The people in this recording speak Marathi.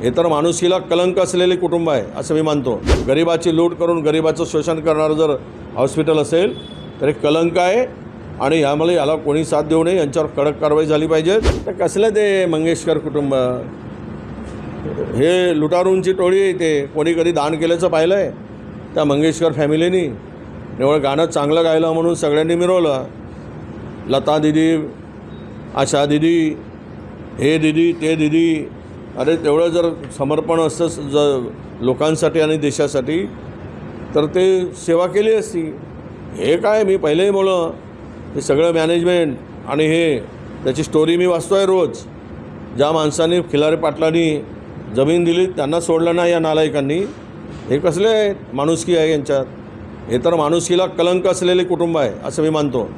हे तर माणुसकीला कलंक असलेले कुटुंब आहे असं मी मानतो. गरिबाची लूट करून गरिबाचं शोषण करणारं जर हॉस्पिटल असेल तर हे कलंक आहे आणि यामुळे याला कोणी साथ देऊ नये यांच्यावर कडक कारवाई झाली पाहिजे. तर कसलं ते मंगेशकर कुटुंब? हे लुटारूंची टोळी आहे ते. कोणी कधी दान केल्याचं पाहिलं आहे त्या मंगेशकर फॅमिलीनी. निवळ गाणं चांगलं गायलं म्हणून सगळ्यांनी मिरवलं. लता दिदी आशा दिदी हे दिदी ते दिदी अरे तेवढं जर समर्पण असतं ज लोकांसाठी आणि देशासाठी तर ते सेवा केली असती. हे काय मी पहिलेही बोलं हे सगळं मॅनेजमेंट आणि हे त्याची स्टोरी मी वाचतो आहे रोज. ज्या माणसांनी खिलारे पाटलांनी जमीन दिली त्यांना सोडलं नाही या नालायकांनी. हे कसले माणुसकी आहे यांच्यात? हे तर माणुसकीला कलंक असलेले कुटुंब आहे असं मी मानतो.